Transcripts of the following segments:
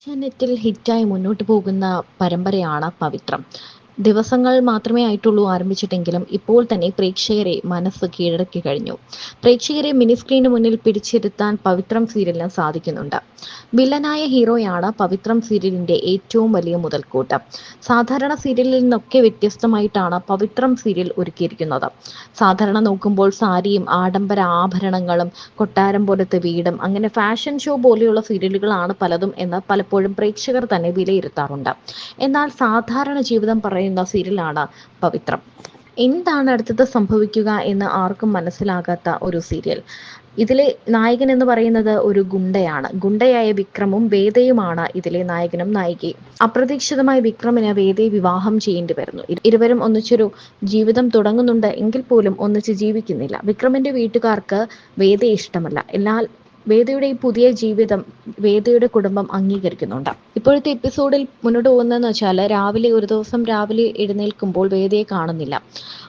ഏഷ്യാനെറ്റിൽ ഹിറ്റായി മുന്നോട്ട് പോകുന്ന പരമ്പരയാണ് പവിത്രം. ദിവസങ്ങൾ മാത്രമേ ആയിട്ടുള്ളൂ ആരംഭിച്ചിട്ടെങ്കിലും ഇപ്പോൾ തന്നെ പ്രേക്ഷകരെ മനസ്സ് കീഴടക്കി കഴിഞ്ഞു പ്രേക്ഷകരെ മിനിസ്ക്രീനിന് മുന്നിൽ പിടിച്ചിരുത്താൻ പവിത്രം സീരിയലിന് സാധിക്കുന്നുണ്ട്. വില്ലനായ ഹീറോയാണ് പവിത്രം സീരിയലിന്റെ ഏറ്റവും വലിയ മുതൽക്കൂട്ട്. സാധാരണ സീരിയലിൽ നിന്നൊക്കെ വ്യത്യസ്തമായിട്ടാണ് പവിത്രം സീരിയൽ ഒരുക്കിയിരിക്കുന്നത്. സാധാരണ നോക്കുമ്പോൾ സാരിയും ആഡംബര ആഭരണങ്ങളും കൊട്ടാരം പോലത്തെ വീടും അങ്ങനെ ഫാഷൻ ഷോ പോലെയുള്ള സീരിയലുകളാണ് പലതും എന്ന് പലപ്പോഴും പ്രേക്ഷകർ തന്നെ വിലയിരുത്താറുണ്ട്. എന്നാൽ സാധാരണ ജീവിതം പറയുന്ന സീരിയലാണ് പവിത്രം. എന്താണ് അടുത്തത് സംഭവിക്കുക എന്ന് ആർക്കും മനസ്സിലാകാത്ത ഒരു സീരിയൽ. ഇതിലെ നായകൻ എന്ന് പറയുന്നത് ഒരു ഗുണ്ടയാണ്. ഗുണ്ടയായ വിക്രമും വേദയുമാണ് ഇതിലെ നായകനും നായികയും. അപ്രതീക്ഷിതമായി വിക്രമിന് വേദയെ വിവാഹം ചെയ്യേണ്ടി വരുന്നു. ഇരുവരും ഒന്നിച്ചൊരു ജീവിതം തുടങ്ങുന്നുണ്ട് എങ്കിൽ പോലും ഒന്നിച്ച് ജീവിക്കുന്നില്ല. വിക്രമിന്റെ വീട്ടുകാർക്ക് വേദയെ ഇഷ്ടമല്ല. എന്നാൽ വേദയുടെ ഈ പുതിയ ജീവിതം വേദയുടെ കുടുംബം അംഗീകരിക്കുന്നുണ്ട്. ഇപ്പോഴത്തെ എപ്പിസോഡിൽ മുന്നോട്ട് പോകുന്നതെന്ന് വെച്ചാൽ രാവിലെ ഒരു ദിവസം രാവിലെ എഴുന്നേൽക്കുമ്പോൾ വേദയെ കാണുന്നില്ല.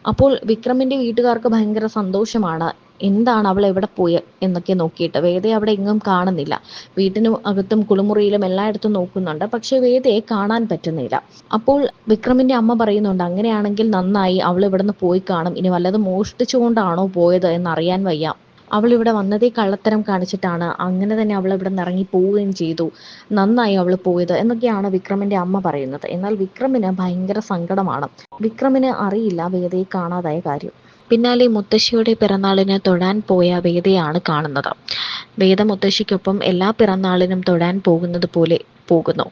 അപ്പോൾ വിക്രമിന്റെ വീട്ടുകാർക്ക് ഭയങ്കര സന്തോഷമാണ്. എന്താണ് അവൾ എവിടെ പോയി എന്നൊക്കെ നോക്കിയിട്ട്. വേദയെ അവിടെ എങ്ങും കാണുന്നില്ല. വീട്ടിന് അകത്തും കുളിമുറിയിലും എല്ലായിടത്തും നോക്കുന്നുണ്ട്. പക്ഷെ വേദയെ കാണാൻ പറ്റുന്നില്ല. അപ്പോൾ വിക്രമിന്റെ അമ്മ പറയുന്നുണ്ട് അങ്ങനെയാണെങ്കിൽ നന്നായി അവൾ ഇവിടുന്ന് പോയി കാണും. ഇനി വല്ലതും മോഷ്ടിച്ചുകൊണ്ടാണോ പോയത് എന്നറിയാൻ വയ്യ. അവൾ ഇവിടെ വന്നതേ കള്ളത്തരം കാണിച്ചിട്ടാണ്. അങ്ങനെ തന്നെ അവൾ ഇവിടെ നിന്ന് ഇറങ്ങി പോവുകയും ചെയ്തു. നന്നായി അവൾ പോയത് എന്നൊക്കെയാണ് വിക്രമിന്റെ അമ്മ പറയുന്നത്. എന്നാൽ വിക്രമിന് ഭയങ്കര സങ്കടമാണ്. വിക്രമിന് അറിയില്ല വേദയെ കാണാതായ കാര്യം. പിന്നാലെ മുത്തശ്ശിയുടെ പിറന്നാളിന് തൊടാൻ പോയ വേദയാണ് കാണുന്നത്. വേദ മുത്തശ്ശിക്കൊപ്പം എല്ലാ പിറന്നാളിനും തൊടാൻ പോകുന്നത് പോലെ പോകുന്നു.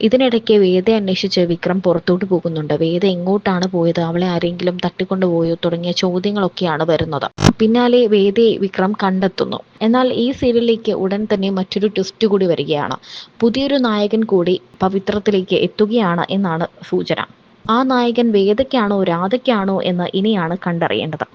ഇതിനിടയ്ക്ക് വേദ അന്വേഷിച്ച് വിക്രം പുറത്തോട്ട് പോകുന്നുണ്ട്. വേദ എങ്ങോട്ടാണ് പോയത്? അവളെ ആരെങ്കിലും തട്ടിക്കൊണ്ടുപോയോ? തുടങ്ങിയ ചോദ്യങ്ങളൊക്കെയാണ് വരുന്നത്. പിന്നാലെ വേദയെ വിക്രം കണ്ടെത്തുന്നു. എന്നാൽ ഈ സീരിയലിലേക്ക് ഉടൻ തന്നെ മറ്റൊരു ട്വിസ്റ്റ് കൂടി വരികയാണ്. പുതിയൊരു നായകൻ കൂടി പവിത്രത്തിലേക്ക് എത്തുകയാണ് എന്നാണ് സൂചന. ആ നായകൻ വേദയ്ക്കാണോ രാധയ്ക്കാണോ എന്ന് ഇനിയാണ് കണ്ടറിയേണ്ടത്.